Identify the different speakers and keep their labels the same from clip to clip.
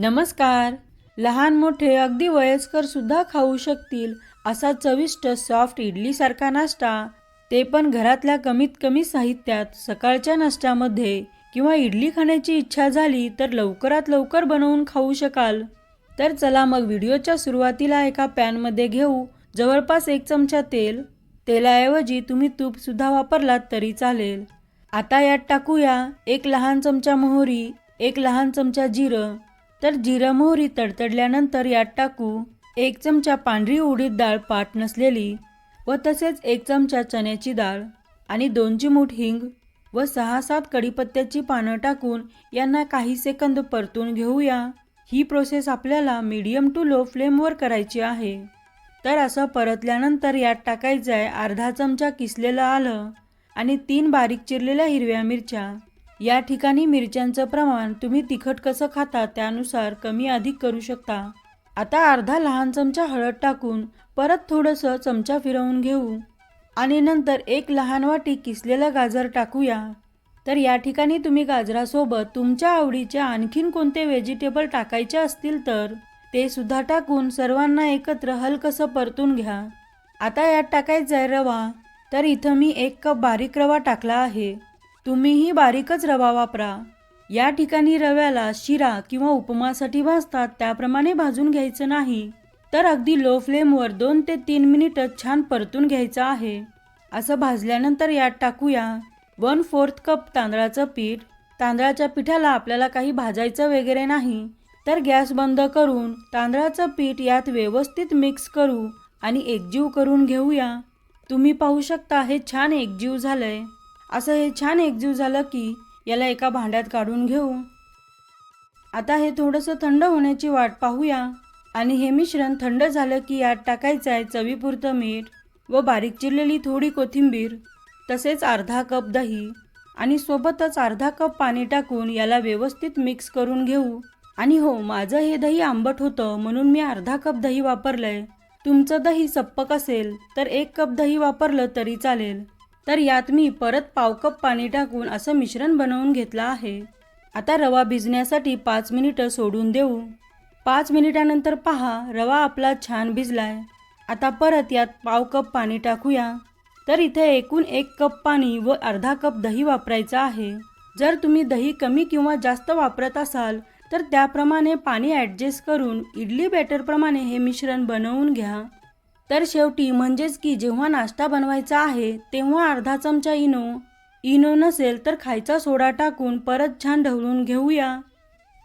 Speaker 1: नमस्कार. लहान मोठे अगदी वयस्कर सुद्धा खाऊ शकतील असा चविष्ट सॉफ्ट इडलीसारखा नाश्ता. ते पण घरातल्या कमीत कमी साहित्यात सकाळच्या नाश्त्यामध्ये किंवा इडली खाण्याची इच्छा झाली तर लवकरात लवकर बनवून खाऊ शकाल. तर चला मग व्हिडिओच्या सुरुवातीला एका पॅनमध्ये घेऊ. जवळपास एक चमचा तेल. तेलाऐवजी तुम्ही तूपसुद्धा वापरलात तरी चालेल. आता यात टाकूया एक लहान चमचा मोहरी एक लहान चमचा जिरं तर जिरं मोहरी तडतडल्यानंतर यात टाकू एक चमचा पांढरी उडीद डाळ पाट नसलेली व तसेच एक चमचा चण्याची डाळ आणि दोन चिमूट हिंग व सहा सात कढीपत्त्याची पानं टाकून यांना काही सेकंद परतून घेऊया. ही प्रोसेस आपल्याला मीडियम टू लो फ्लेमवर करायची आहे. तर असं परतल्यानंतर यात टाकायचं आहे अर्धा चमचा किसलेलं आलं आणि तीन बारीक चिरलेल्या हिरव्या मिरच्या. या ठिकाणी मिरच्यांचं प्रमाण तुम्ही तिखट कसं खाता त्यानुसार कमी अधिक करू शकता. आता अर्धा लहान चमचा हळद टाकून परत थोडंसं चमचा फिरवून घेऊ. आणि नंतर एक लहान वाटी किसलेलं गाजर टाकूया. तर या ठिकाणी तुम्ही गाजरासोबत तुमच्या आवडीच्या आणखीन कोणते व्हेजिटेबल टाकायचे असतील तर ते सुद्धा टाकून सर्वांना एकत्र हलकसं परतून घ्या. आता यात टाकायचं आहे रवा. तर इथं मी एक कप बारीक रवा टाकला आहे. तुम्हीही बारीकच रवा वापरा. या ठिकाणी रव्याला शिरा किंवा उपमासाठी भाजतात त्याप्रमाणे भाजून घ्यायचं नाही. तर अगदी लो फ्लेमवर दोन ते तीन मिनिटं छान परतून घ्यायचं आहे. असं भाजल्यानंतर यात टाकूया वन फोर्थ कप तांदळाचं पीठ. तांदळाच्या पिठाला आपल्याला काही भाजायचं वगैरे नाही. तर गॅस बंद करून तांदळाचं पीठ यात व्यवस्थित मिक्स करू आणि एकजीव करून घेऊया. तुम्ही पाहू शकता हे छान एकजीव झालंय. असं हे छान एकजीव झालं की याला एका भांड्यात काढून घेऊ. आता हे थोडंसं थंड होण्याची वाट पाहूया. आणि हे मिश्रण थंड झालं की यात टाकायचं आहे चवीपुरतं मीठ व बारीक चिरलेली थोडी कोथिंबीर तसेच अर्धा कप दही आणि सोबतच अर्धा कप पाणी टाकून याला व्यवस्थित मिक्स करून घेऊ. आणि हो माझं हे दही आंबट होतं म्हणून मी अर्धा कप दही वापरलंय. तुमचं दही सप्पक असेल तर एक कप दही वापरलं तरी चालेल. तर यात मी परत पाव कप पाणी टाकून असं मिश्रण बनवून घेतलं आहे. आता रवा भिजण्यासाठी पाच मिनिटं सोडून देऊ. पाच मिनिटानंतर पहा रवा आपला छान भिजलाय. आता परत यात पाव कप पाणी टाकूया. तर इथे एकूण एक कप पाणी व अर्धा कप दही वापरायचं आहे. जर तुम्ही दही कमी किंवा जास्त वापरत असाल तर त्याप्रमाणे पाणी ॲडजस्ट करून इडली बॅटरप्रमाणे हे मिश्रण बनवून घ्या. तर शेवटी म्हणजेच की जेव्हा नाश्ता बनवायचा आहे तेव्हा अर्धा चमचा इनो. इनो नसेल तर खायचा सोडा टाकून परत छान ढवळून घेऊया.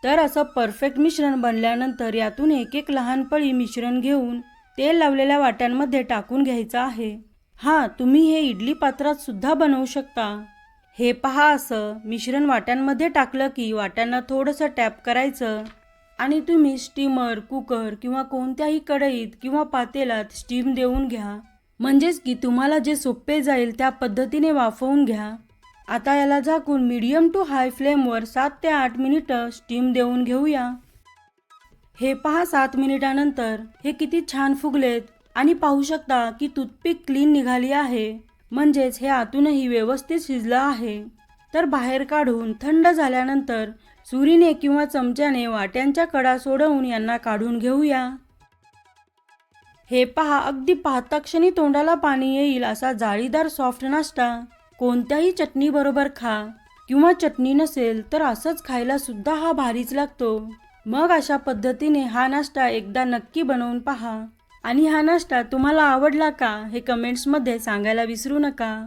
Speaker 1: तर असं परफेक्ट मिश्रण बनल्यानंतर यातून एक एक लहान पळी मिश्रण घेऊन तेल लावलेल्या वाट्यांमध्ये टाकून घ्यायचं आहे. हां तुम्ही हे इडली पात्रात सुद्धा बनवू शकता. हे पहा असं मिश्रण वाट्यांमध्ये टाकलं की वाट्यांना थोडंसं टॅप करायचं. आणि तुम्ही स्टीमर कुकर किंवा कोणत्याही कढईत किंवा पातेलात स्टीम देऊन घ्या. म्हणजेच की तुम्हाला जे सोपे जाईल त्या पद्धतीने वाफवून घ्या. आता याला झाकून मीडियम टू हाय फ्लेमवर सात ते आठ मिनिटं स्टीम देऊन घेऊया. हे पहा सात मिनिटानंतर हे किती छान फुगलेत आणि पाहू शकता की टूथपिक क्लीन निघाली आहे. म्हणजेच हे आतूनही व्यवस्थित शिजलं आहे. तर बाहेर काढून थंड झाल्यानंतर सुरीने किंवा चमच्याने वाट्यांच्या कडा सोडवून यांना काढून घेऊया. हे पहा अगदी पाहता क्षणी तोंडाला पाणी येईल असा जाळीदार सॉफ्ट नाश्ता. कोणत्याही चटणी बरोबर खा. किंवा चटणी नसेल तर असंच खायला सुद्धा हा भारीच लागतो. मग अशा पद्धतीने हा नाश्ता एकदा नक्की बनवून पहा. आणि हा नाश्ता तुम्हाला आवडला का हे कमेंट्समध्ये सांगायला विसरू नका.